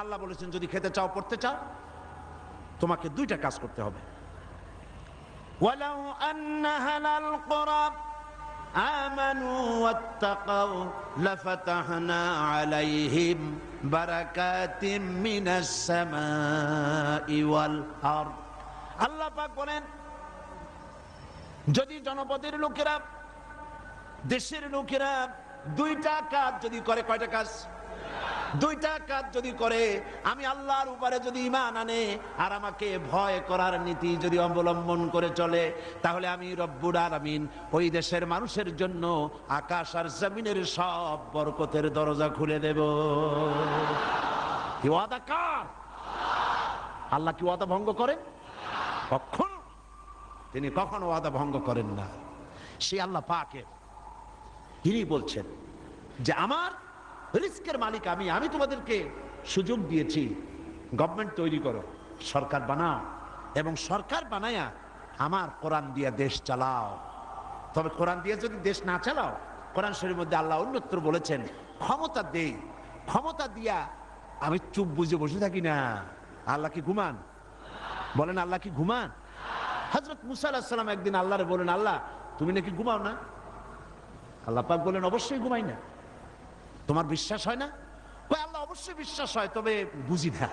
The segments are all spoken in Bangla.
আল্লাহ বলেছেন যদি খেতে চাও পড়তে চাও তোমাকে দুইটা কাজ করতে হবে ولو أن أهل القرى آمنوا واتقوا لفتحنا عليهم بركات من السماء والأرض আল্লাহ পাক বলেন যদি জনপদের লোকেরা দেশের লোকেরা দুইটা কাজ যদি করে কয়টা কাজ দুইটা কাজ যদি করে, আমি আল্লাহর উপরে যদি ইমান আনে আর আমাকে ভয় করার নীতি যদি অবলম্বন করে চলে, তাহলে আমি রব্বুর আমিন ওই দেশের মানুষের জন্য আকাশ আর জমিনের সব বরকতের দরজা খুলে দেব। কি ওয়াদা কার? আল্লাহ কি ওয়াদা ভঙ্গ করেন কখন? তিনি কখনো ওয়াদা ভঙ্গ করেন না। সে আল্লাহ পাকে তিনি বলছেন যে আমার রিস্কের মালিক আমি আমি তোমাদেরকে সুযোগ দিয়েছি। গভর্নমেন্ট তৈরি করো, সরকার বানাও এবং সরকার বানায়া আমার কোরআন দিয়ে দেশ চালাও। তবে কোরআন দিয়ে যদি দেশ না চালাও, কোরআন শরীর মধ্যে আল্লাহ অন্যত্র বলেছেন, ক্ষমতা দেই, ক্ষমতা দিয়া আমি চুপ বুঝে বসে থাকি না। আল্লাহ কি ঘুমান? বলেন আল্লাহ কি ঘুমান? হজরত মুসা আলাহিসাল্লাম একদিন আল্লাহরে বলেন আল্লাহ, তুমি নাকি ঘুমাও না? আল্লাহ পাক বলেন অবশ্যই ঘুমাই না। তোমার বিশ্বাস হয় না? আল্লাহ অবশ্যই বিশ্বাস হয়, তবে বুঝি না।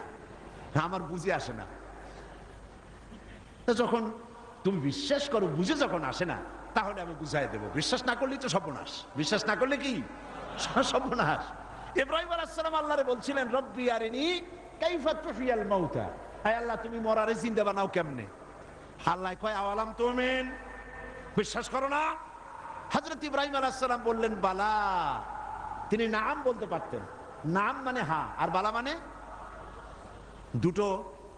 আমার বুঝে আসে না। যখন তুমি বিশ্বাস করো, বুঝে যখন আসে না, তাহলে আমি বুঝাই দেবো। বিশ্বাস না করলেই তো সর্বনাশ। বিশ্বাস না করলে কি? সর্বনাশ। ইব্রাহিম আলাইসালাম আল্লাহরে বলছিলেন, রব্বি আরিনি কাইফাত তুফিয়াল মাউতা। হায় আল্লাহ, তুমি মরারে জিন্দা বানাও কেমনে? আল্লাহ কয়, আওয়ালাম তুমিন। বিশ্বাস করো না? হজরত ইব্রাহিম আলাইসালাম বললেন, বালা। তিনি নাম বলতে পারতেন। নাম মানে হা, আর বালা মানে? দুটো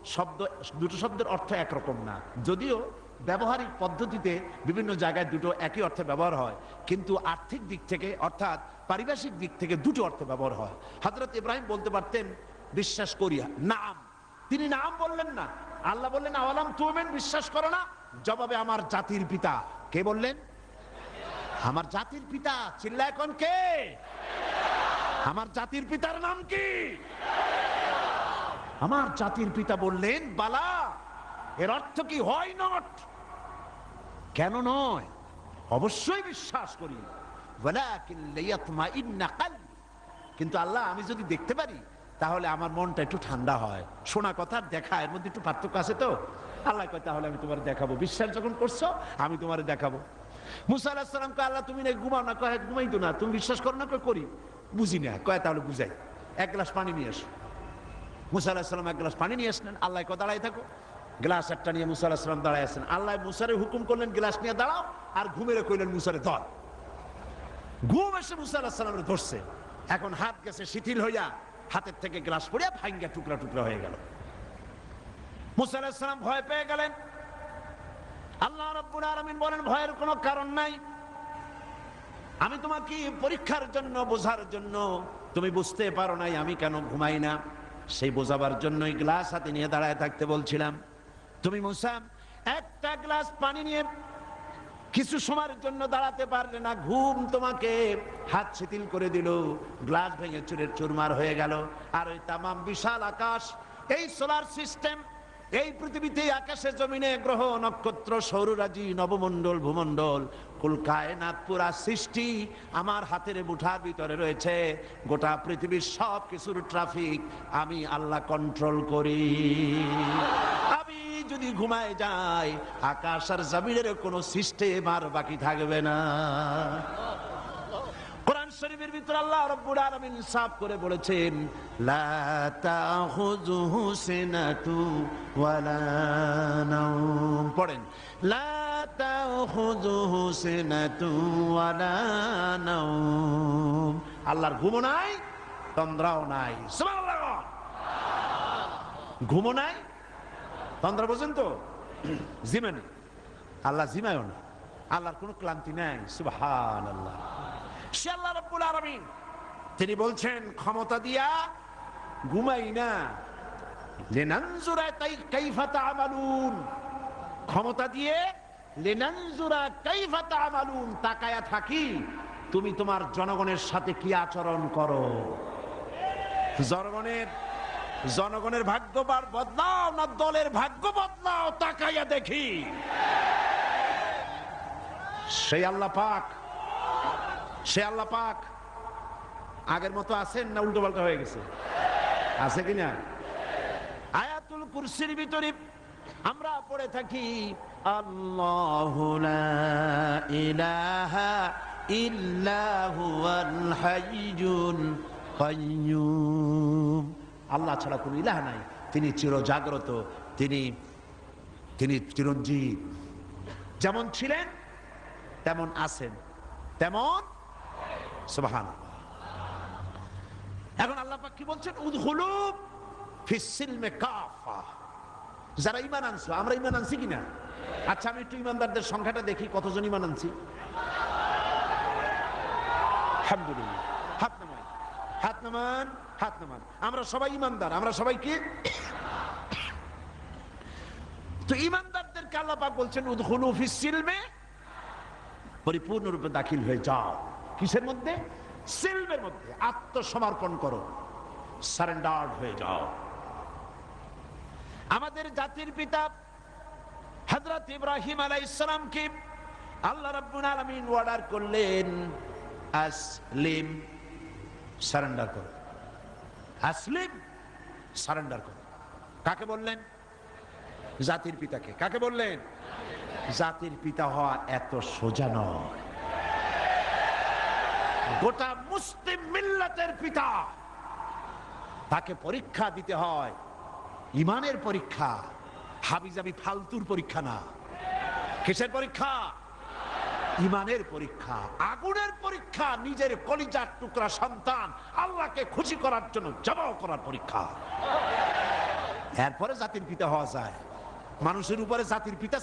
শব্দ, দুটো শব্দের অর্থ একরকম না। যদিও ব্যবহারিক পদ্ধতিতে বিভিন্ন জায়গায় দুটো একই অর্থে ব্যবহার হয়, কিন্তু আর্থিক দিক থেকে, অর্থাৎ পারিভাষিক দিক থেকে দুটো অর্থে ব্যবহার হয়। হজরত ইব্রাহিম বলতে পারতেন, বিশ্বাস করিয়া, নাম। তিনি নাম বললেন না। আল্লাহ বললেন, আওয়ালাম তুমেন, বিশ্বাস করো না? জবাবে, আমার জাতির পিতা। কে বললেন? আমার জাতির পিতা। চিল্লা এখন কে? আমার জাতির পিতার নাম কি? আমার জাতির পিতা বললেন, বালা, এর অর্থ কি হয় নট কেন নয়? অবশ্যই বিশ্বাস করি। কিন্তু আল্লাহ, আমি যদি দেখতে পারি, তাহলে আমার মনটা একটু ঠান্ডা হয়। শোনা কথার দেখা, এর মধ্যে একটু পার্থক্য আছে তো? আল্লাহ কয়, তাহলে আমি তোমার দেখাবো। বিশ্বাস যখন করছ, আমি তোমার দেখাবো। মুসা আল্লাহ আল্লাহ, তুমি না ঘুমাও না, কয় ঘুমাই তো না। তুমি বিশ্বাস করো না করি। বুঝি না। কয়, তাহলে বুঝাই। এক গ্লাস পানি নিয়ে এসো। মুসা এক গ্লাস পানি নিয়ে আসলেন। আল্লাহ কয় দাঁড়াই থাকো। গ্লাস একটা নিয়ে মুসা দাঁড়ায় আসেন আল্লাহ মুসারে হুকুম করলেন, গ্লাস নিয়ে দাঁড়াও আর ঘুমেরে কইলেন, মুসারে ধর। ঘুম এসে মুসা ধরছে। এখন হাত গেছে শিথিল হইয়া হাতের থেকে গ্লাস পড়িয়া ভাঙ্গা টুকরা টুকরা হয়ে গেল। মুসা ভয় পেয়ে গেলেন। আল্লাহ রব্বুল আলামিন বলেন, ভয়ের কোনো কারণ নাই। আমি তোমাকে পরীক্ষার জন্য, বোঝার জন্য, তুমি বুঝতে পারো নাই আমি কেন ঘুমাই না। সেই বোঝাবার জন্যই গ্লাস হাতে নিয়ে দাঁড়ায় থাকতে বলছিলাম, তুমি মুসা, একটা গ্লাস পানি নিয়ে কিছু সময়ের জন্য দাঁড়াতে পারলে না, ঘুম তোমাকে হাত শিথিল করে দিল, গ্লাস ভেঙে চুরের চুরমার হয়ে গেল। আর ওই তামাম বিশাল আকাশ, এই সোলার সিস্টেম, এই পৃথিবীতে আকাশে জমিনে গ্রহ, নক্ষত্র, সৌররাজি, নবমণ্ডল, ভূমণ্ডল কুল কায়নাত পুরা সৃষ্টি আমার হাতের মুঠার ভিতরে রয়েছে। গোটা পৃথিবীর সব কিছুর ট্রাফিক আমি আল্লাহ কন্ট্রোল করি। আমি যদি ঘুমায় যাই, আকাশ আর জমিনের কোনো সিস্টেম আর বাকি থাকবে না। শরীফের ভিতর আল্লাহ রব্বুল আলামিন সাফ করে বলেছেন লা তাখুযুহু সিনাতু ওয়ালা নাওম। পড়েন। লা তাখুযুহু সিনাতু ওয়ালা নাওম। আল্লাহর ঘুমও নাই তন্দ্রাও নাই। সুবহানাল্লাহ! ঘুমও নাই তন্দ্রা বোঝেন তো? জিমানি আল্লাহ জিমায়ও না। আল্লাহর কোনো ক্লান্তি নাই। সুবহানাল্লাহ। সে আল্লাহ রব্বুল তিনি বলছেন, ক্ষমতা দিয়া ঘুমাই না। ক্ষমতা দিয়ে তাকায়া থাকি, তুমি তোমার জনগণের সাথে কি আচরণ করো? জনগণের জনগণের ভাগ্য বার বদলাও না, দলের ভাগ্য বদলাও তাকাইয়া দেখি। সেই আল্লাহ পাক সে আল্লাহ পাক। আগের মতো আছেন না উল্টো পাল্টা হয়ে গেছে? আছে কিনা? আয়াতুল কুরসির ভিতরে আমরা পড়ে থাকি, আল্লাহু ইলাহা ইল্লা হুয়াল হাইয়ুল কাইয়্যুম আল্লাহ ছাড়া কোনো ইলাহ নাই। তিনি চির জাগ্রত তিনি তিনি চিরঞ্জীব। যেমন ছিলেন, তেমন আছেন। তেমন এখন আল্লাহ কি বলছেন? উদহুলু ফিসিলমে যারা ইমান আনছো, আমরা ইমান আনছি কিনা? আচ্ছা আমি একটু ইমানদারদের সংখ্যাটা দেখি, কতজন ইমান আনছি? আমরা সবাই ইমানদার আমরা সবাই কি? তো ইমানদারদেরকে আল্লাহ বলছেন, উদখুলু ফিস সিলমে, পরিপূর্ণরূপে দাখিল হয়ে যাও। কিসের মধ্যে? সিলমের মধ্যে। আত্মসমর্পণ করো। সারেন্ডার হয়ে যাও। আমাদের জাতির পিতা হযরত ইব্রাহিম আলাইহিস সালামকে আল্লাহ রাব্বুল আলামিন অর্ডার করলেন, আসলিম, সারেন্ডার করো। আসলিম, সারেন্ডার করো। কাকে বললেন? জাতির পিতাকে। কাকে বললেন? জাতির পিতা হওয়া এত সোজা নয়। গোটা মুসলিম মিল্লাতের পিতা। তাকে পরীক্ষা দিতে হয়। ইমানের পরীক্ষা। হাবিজাবি ফালতুর পরীক্ষা না। কিসের পরীক্ষা? ইমানের পরীক্ষা। আগুনের পরীক্ষা, নিজের কলিজার টুকরা সন্তান আল্লাহকে খুশি করার জন্য জবাব করার পরীক্ষা। এরপরে জাতির পিতা হওয়া যায়। মানুষের উপরে জাতির পিতা